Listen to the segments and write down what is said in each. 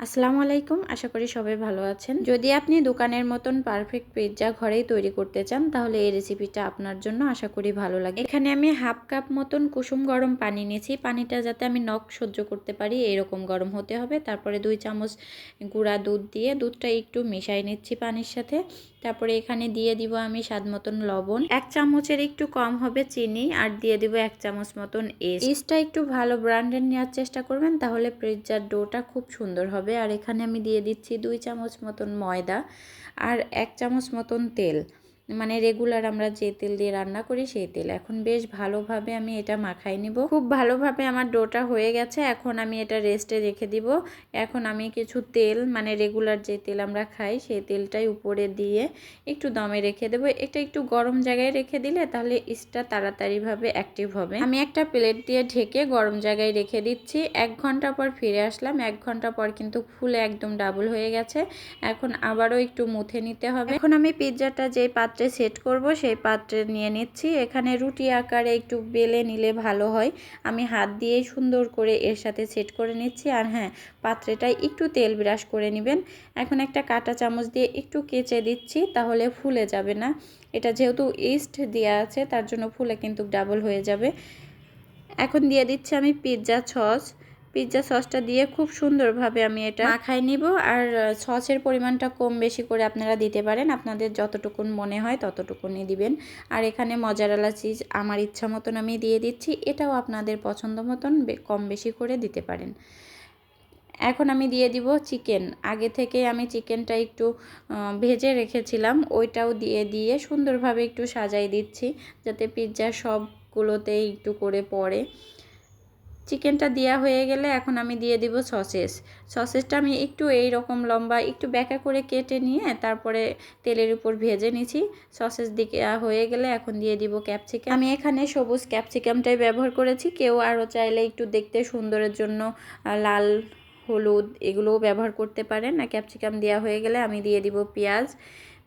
আসসালামু আলাইকুম, আশা করি সবাই ভালো আছেন। যদি আপনি দোকানের মতন পারফেক্ট পিৎজা ঘরেই তৈরি করতে চান, তাহলে এই রেসিপিটা আপনার জন্য আশা করি ভালো লাগে। এখানে আমি হাফ কাপ মতন কুসুম গরম পানি নিয়েছি। পানিটা যাতে আমি নখ সহ্য করতে পারি, এরকম গরম হতে হবে। তারপরে দুই চামচ গুঁড়া দুধ দিয়ে দুধটা একটু মিশাই নিচ্ছি পানির সাথে। তারপরে এখানে দিয়ে দিব আমি স্বাদ মতন লবণ। এক চামচের একটু কম হবে চিনি, আর দিয়ে দিব এক চামচ মতন এস ইসটা একটু ভালো ব্র্যান্ডের নেওয়ার চেষ্টা করবেন, তাহলে পিৎজার ডোটা খুব সুন্দর হবে। আর এখানে আমি দিয়ে দিচ্ছি দুই চামচ মতন ময়দা আর এক চামচ মতন তেল। মানে রেগুলার আমরা যে তেল দিয়ে রান্না করি সেই তেল। এখন বেশ ভালোভাবে আমি এটা মাখাই নিব। খুব ভালোভাবে আমার ডোটা হয়ে গেছে। এখন আমি এটা রেস্টে রেখে দিব। এখন আমি কিছু তেল মানে রেগুলার যে তেল আমরা খাই সেই তেলটাই উপরে দিয়ে একটু দমে রেখে দেবো। এটা একটু গরম জায়গায় রেখে দিলে তাহলে ইস্টটা তাড়াতাড়িভাবে অ্যাক্টিভ হবে। আমি একটা প্লেট দিয়ে ঢেকে গরম জায়গায় রেখে দিচ্ছি। এক ঘণ্টা পর ফিরে আসলাম। এক ঘণ্টা পর কিন্তু ফুলে একদম ডাবল হয়ে গেছে। এখন আবারও একটু মুথে নিতে হবে। এখন আমি পিৎজাটা যে পাত্র পাত্রে সেট করব, সেই পাত্রে নিয়ে নিচ্ছি। এখানে রুটি আকারে একটু বেলে নিলে ভালো হয়। আমি হাত দিয়ে সুন্দর করে এর সাথে সেট করে নিচ্ছি। আর হ্যাঁ পাত্রেটায় একটু তেল ব্রাশ করে নেবেন। এখন একটা কাটা চামচ দিয়ে একটু কেচে দিচ্ছি, তাহলে ফুলে যাবে না। এটা যেহেতু ইস্ট দেওয়া আছে, তার জন্য ফুলে কিন্তু ডাবল হয়ে যাবে। এখন দিয়ে দিচ্ছি আমি পিৎজা সস। পিৎজা সসটা দিয়ে খুব সুন্দরভাবে আমি এটা মাখাই নিব। আর সসের পরিমাণটা কম বেশি করে আপনারা দিতে পারেন। আপনাদের যতটুকুন মনে হয় ততটুকুনই দিবেন। আর এখানে মজারালা চিজ আমার ইচ্ছা মতন আমি দিয়ে দিচ্ছি। এটাও আপনাদের পছন্দ মতন কম বেশি করে দিতে পারেন। এখন আমি দিয়ে দিব চিকেন। আগে থেকে আমি চিকেনটা একটু ভেজে রেখেছিলাম। ওইটাও দিয়ে দিয়ে সুন্দরভাবে একটু সাজাই দিচ্ছি। যাতে পিৎজা সবগুলোতে একটু করে পড়ে। চিকেনটা দেওয়া হয়ে গেলে এখন আমি দিয়ে দিব সসেস। সসেসটা আমি একটু এই রকম লম্বা, একটু ব্যাকা করে কেটে নিয়ে তারপরে তেলের উপর ভেজে নিছি। সসেস দিকে হয়ে গেলে এখন দিয়ে দিব ক্যাপসিকাম। আমি এখানে সবুজ ক্যাপসিকামটাই ব্যবহার করেছি। কেউ আরও চাইলে একটু দেখতে সুন্দরের জন্য লাল, হলুদ এগুলোও ব্যবহার করতে পারেন। না ক্যাপসিকাম দেওয়া হয়ে গেলে আমি দিয়ে দিব পেঁয়াজ।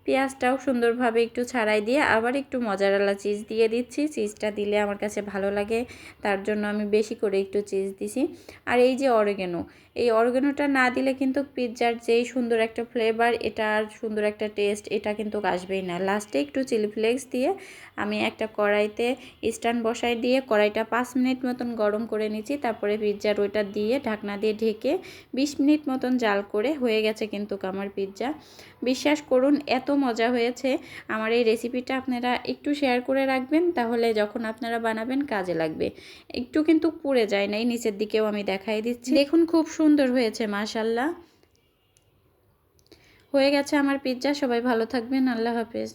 পেঁয়াজটাও সুন্দরভাবে একটু ছাড়াই দিয়ে আবার একটু মজারালা চিজ দিয়ে দিচ্ছি। চিজটা দিলে আমার কাছে ভালো লাগে, তার জন্য আমি বেশি করে একটু চিজ দিছি। আর এই যে অরেগেনো এই অর্গানোটা না দিলে কিন্তু পিৎজার যেই সুন্দর একটা ফ্লেভার এটা আর সুন্দর একটা টেস্ট এটা কিন্তু আসবেই না। লাস্টে একটু চিলি ফ্লেক্স দিয়ে আমি একটা কড়াইতে স্ট্যান্ড বসাই দিয়ে কড়াইটা পাঁচ মিনিট মতন গরম করে নিচ্ছি। তারপরে পিৎজার ওইটা দিয়ে ঢাকনা দিয়ে ঢেকে বিশ মিনিট মতন জাল করে হয়ে গেছে কিন্তু আমার পিৎজা বিশ্বাস করুন, এত মজা হয়েছে। আমার এই রেসিপিটা আপনারা একটু শেয়ার করে রাখবেন, তাহলে যখন আপনারা বানাবেন কাজে লাগবে। একটু কিন্তু পুড়ে যায় নাই নিচের দিকেও আমি দেখাই দিচ্ছি। দেখুন খুব সুন্দর হয়েছে মাশাল্লাহ হয়ে গেছে আমার পিৎজা সবাই ভালো থাকবেন, আল্লাহ হাফেজ।